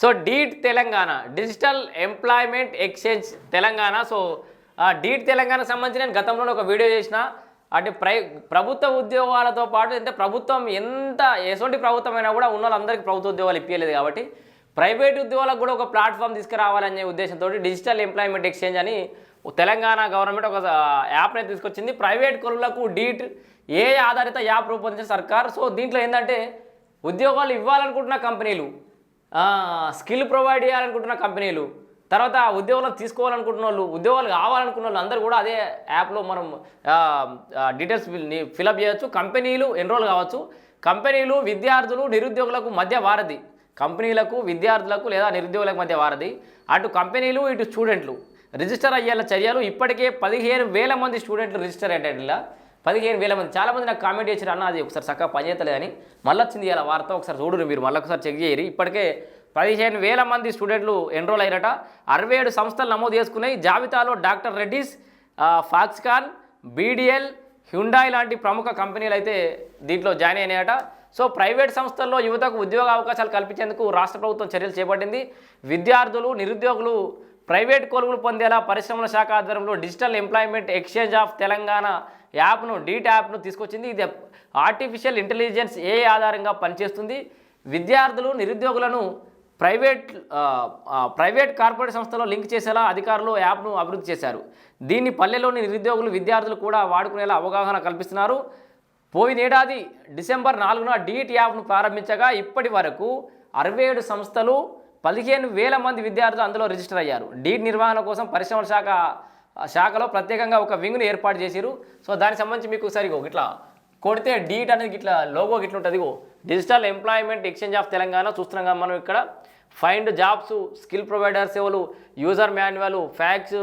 So DEET Telangana digital employment exchange Telangana so DEET తెలంగాణకు సంబంధించి నేను గతంలో ఒక వీడియో చేసిన. అంటే ప్రై ప్రభుత్వ ఉద్యోగాలతో పాటు అంటే ప్రభుత్వం ఎంత ఎటువంటి ప్రభుత్వం అయినా కూడా ఉన్న వాళ్ళందరికీ ప్రభుత్వ ఉద్యోగాలు ఇప్పించలేదు కాబట్టి ప్రైవేట్ ఉద్యోగాలకు కూడా ఒక ప్లాట్ఫామ్ తీసుకురావాలనే ఉద్దేశంతో డిజిటల్ ఎంప్లాయ్మెంట్ ఎక్స్చేంజ్ అని తెలంగాణ గవర్నమెంట్ ఒక యాప్ని తీసుకొచ్చింది. ప్రైవేట్ కొలువులకు డీట్ ఏ ఆధారిత యాప్ రూపొందించిన సర్కార్. సో దీంట్లో ఏంటంటే ఉద్యోగాలు ఇవ్వాలనుకుంటున్న కంపెనీలు స్కిల్ ప్రొవైడ్ చేయాలనుకుంటున్న కంపెనీలు తర్వాత ఉద్యోగాలను తీసుకోవాలనుకుంటున్న వాళ్ళు ఉద్యోగాలు కావాలనుకున్న వాళ్ళు అందరూ కూడా అదే యాప్లో మనం డీటెయిల్స్ ఫిలప్ చేయొచ్చు. కంపెనీలు ఎన్రోల్ కావచ్చు. కంపెనీలు విద్యార్థులు నిరుద్యోగులకు మధ్య వారధి. కంపెనీలకు విద్యార్థులకు లేదా నిరుద్యోగులకు మధ్య వారధి. అటు కంపెనీలు ఇటు స్టూడెంట్లు రిజిస్టర్ అయ్యేలా చర్యలు ఇప్పటికే పదిహేను వేల మంది స్టూడెంట్లు రిజిస్టర్ అయ్యారు ఇలా. పదిహేను వేల మంది. చాలామంది నాకు కామెంట్ చేశారు అన్న అది ఒకసారి చక్కగా పనిచేస్తలేదు అని మళ్ళీ వచ్చింది ఇలా వార్త ఒకసారి చూడరు మీరు మళ్ళీ ఒకసారి చెక్ చేయరు. ఇప్పటికే పదిహేను వేల మంది స్టూడెంట్లు ఎన్రోల్ అయ్యారట అరవై ఏడు సంస్థలు నమోదు చేసుకున్నాయి. జాబితాలో doctor Reddy's Foxconn BDL Hyundai లాంటి ప్రముఖ కంపెనీలు అయితే దీంట్లో జాయిన్ అయినాయట. సో ప్రైవేట్ సంస్థల్లో యువతకు ఉద్యోగ అవకాశాలు కల్పించేందుకు రాష్ట్ర ప్రభుత్వం చర్యలు చేపట్టింది. విద్యార్థులు నిరుద్యోగులు ప్రైవేట్ కొలువులు పొందేలా పరిశ్రమల శాఖ ఆధ్వర్యంలో digital employment exchange of Telangana యాప్ను డీట్ యాప్ను తీసుకొచ్చింది. ఇది ఆర్టిఫిషియల్ ఇంటెలిజెన్స్ ఏ ఆధారంగా పనిచేస్తుంది? విద్యార్థులు నిరుద్యోగులను ప్రైవేట్ ప్రైవేట్ కార్పొరేట్ సంస్థలో లింక్ చేసేలా అధికారులు యాప్ను అభివృద్ధి చేశారు. దీన్ని పల్లెలోని నిరుద్యోగులు విద్యార్థులు కూడా వాడుకునేలా అవగాహన కల్పిస్తున్నారు. పోయినేడాది డిసెంబర్ నాలుగున డీట్ యాప్ను ప్రారంభించగా ఇప్పటి వరకు అరవై ఏడు సంస్థలు పదిహేను వేల మంది విద్యార్థులు అందులో రిజిస్టర్ అయ్యారు. డీడ్ నిర్వహణ కోసం పరిశ్రమల శాఖ శాఖలో ప్రత్యేకంగా ఒక వింగ్ను ఏర్పాటు చేశారు సో దానికి సంబంధించి మీకు సరిగో ఇట్లా కొడితే డీట్ అనేది ఇట్లా లోగో ఇట్లా ఉంటుంది digital employment exchange of Telangana చూస్తున్నాం మనం ఇక్కడ. ఫైండ్ జాబ్స్ స్కిల్ ప్రొవైడర్ సేవలు user manual FAQs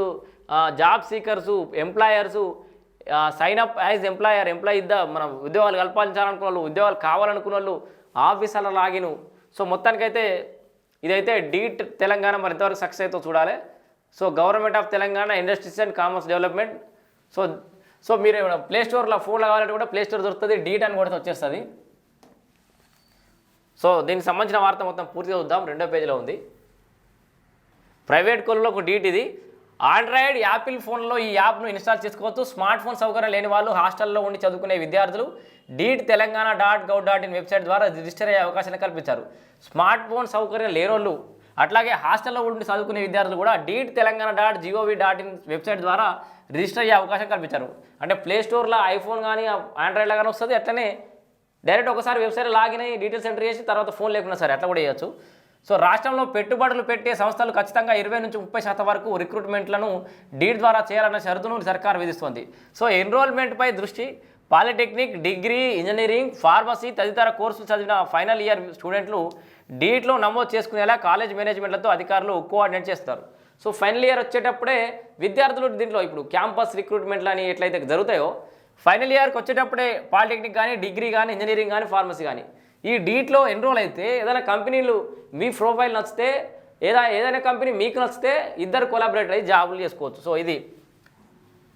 job seekers employers sign up as employer employee ఇద్దా మనం ఉద్యోగాలు కల్పించాలనుకున్న వాళ్ళు ఉద్యోగాలు కావాలనుకున్న వాళ్ళు ఆఫీసర్ల లాగిన్. సో మొత్తానికైతే ఇదైతే డీట్ తెలంగాణ మరి ఎంతవరకు సక్సెస్ అవుతో చూడాలి. So government of Telangana industries and commerce development. So so మీరు ఏమైనా ప్లే స్టోర్లో ఫోన్లో కావాలంటే కూడా ప్లే స్టోర్ దొరుకుతుంది డీట్ అని కూడా వచ్చేస్తుంది. సో దీనికి సంబంధించిన వార్త మొత్తం పూర్తిగా చూద్దాం రెండో పేజీలో ఉంది. ప్రైవేట్ కోళ్ళలో ఒక డీట్ ఇది. ఆండ్రాయిడ్ యాపిల్ ఫోన్లో ఈ యాప్ను ఇన్స్టాల్ చేసుకోవచ్చు స్మార్ట్ ఫోన్ సౌకర్యం లేని వాళ్ళు హాస్టల్లో ఉండి చదువుకునే విద్యార్థులు DEET Telangana dot gov dot in website ద్వారా రిజిస్టర్ అయ్యే అవకాశాన్ని కల్పించారు. స్మార్ట్ ఫోన్ సౌకర్యం లేనోళ్ళు అట్లాగే హాస్టల్లో ఉండి చదువుకునే విద్యార్థులు కూడా DEET Telangana dot GOV dot in website ద్వారా రిజిస్టర్ అయ్యే అవకాశం కల్పించారు. అంటే ప్లే స్టోర్లో ఐఫోన్ కానీ ఆండ్రాయిడ్లో కానీ వస్తుంది అట్లనే డైరెక్ట్ ఒకసారి వెబ్సైట్ లాగిన్ అయ్యి డీటెయిల్స్ ఎంటర్ చేసి తర్వాత ఫోన్ లేకున్నా సరే అట్లా కూడా చేయొచ్చు. సో రాష్ట్రంలో పెట్టుబడులు పెట్టే సంస్థలు ఖచ్చితంగా ఇరవై నుంచి ముప్పై శాతం వరకు రిక్రూట్మెంట్లను డీడ్ ద్వారా చేయాలన్న షరతును సర్కార్ విధిస్తోంది. సో ఎన్రోల్మెంట్పై దృష్టి పాలిటెక్నిక్ డిగ్రీ ఇంజనీరింగ్ ఫార్మసీ తదితర కోర్సులు చదివిన ఫైనల్ ఇయర్ స్టూడెంట్లు డీట్లో నమోదు చేసుకునేలా కాలేజ్ మేనేజ్మెంట్లతో అధికారులు కోఆర్డినేట్ చేస్తారు. సో ఫైనల్ ఇయర్ వచ్చేటప్పుడే విద్యార్థులు దీంట్లో ఇప్పుడు క్యాంపస్ రిక్రూట్మెంట్లు అని ఎట్లయితే జరుగుతాయో ఫైనల్ ఇయర్కి వచ్చేటప్పుడే పాలిటెక్నిక్ కానీ డిగ్రీ కానీ ఇంజనీరింగ్ కానీ ఫార్మసీ కానీ ఈ డీట్లో ఎన్రోల్ అయితే ఏదైనా కంపెనీలు మీ ప్రొఫైల్ నచ్చితే ఏదా ఏదైనా కంపెనీ మీకు నచ్చితే ఇద్దరు కొలాబరేటర్ అయ్యి జాబులు చేసుకోవచ్చు. సో ఇది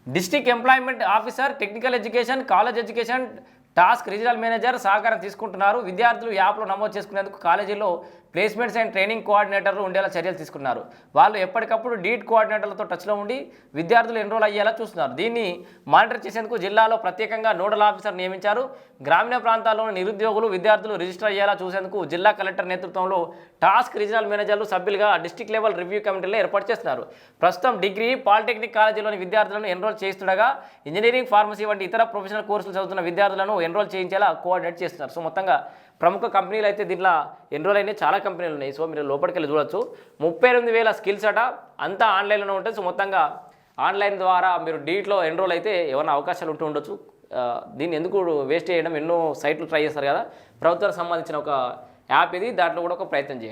district employment officer technical education college education TASK regional manager సహకారం తీసుకుంటున్నారు. విద్యార్థులు యాప్లో నమోదు చేసుకునేందుకు కాలేజీలో ప్లేస్మెంట్స్ అండ్ ట్రైనింగ్ కోఆర్డినేటర్లు ఉండేలా చర్యలు తీసుకున్నారు. వాళ్ళు ఎప్పటికప్పుడు డీట్ కోఆర్డినేటర్లతో టచ్లో ఉండి విద్యార్థులు ఎన్రోల్ అయ్యేలా చూస్తున్నారు. దీన్ని మానిటర్ చేసేందుకు జిల్లాలో ప్రత్యేకంగా నోడల్ ఆఫీసర్ నియమించారు. గ్రామీణ ప్రాంతాల్లోని నిరుద్యోగులు విద్యార్థులు రిజిస్టర్ అయ్యేలా చూసేందుకు జిల్లా కలెక్టర్ నేతృత్వంలో టాస్క్ రీజనల్ మేనేజర్లు సభ్యులుగా డిస్టిక్ లెవెల్ రివ్యూ కమిటీలో ఏర్పాటు చేస్తున్నారు. ప్రస్తుతం డిగ్రీ పాలిటెక్నిక్ కాలేజీలోని విద్యార్థులను ఎన్రోల్ చేస్తుండగా ఇంజనీరింగ్ ఫార్మసీ వంటి ఇతర ప్రొఫెషనల్ కోర్సులు చదువుతున్న విద్యార్థులను ఎన్రోల్ చేయించేలా కోఆర్డినేట్ చేస్తున్నారు. సో మొత్తంగా ప్రముఖ కంపెనీలు అయితే దీంట్లో ఎన్రోల్ అయినాయి. చాలా కంపెనీలు ఉన్నాయి. సో మీరు లోపలికి వెళ్ళి చూడొచ్చు. ముప్పై ఎనిమిది వేల స్కిల్స్ అట అంతా ఆన్లైన్లోనే ఉంటుంది సో మొత్తంగా ఆన్లైన్ ద్వారా మీరు డీట్లో ఎన్రోల్ అయితే ఏమైనా అవకాశాలు ఉంటూ ఉండొచ్చు. దీన్ని ఎందుకు వేస్ట్ చేయడం? ఎన్నో సైట్లు ట్రై చేస్తారు కదా. ప్రభుత్వానికి సంబంధించిన ఒక యాప్ ఇది. దాంట్లో కూడా ఒక ప్రయత్నం చేయండి.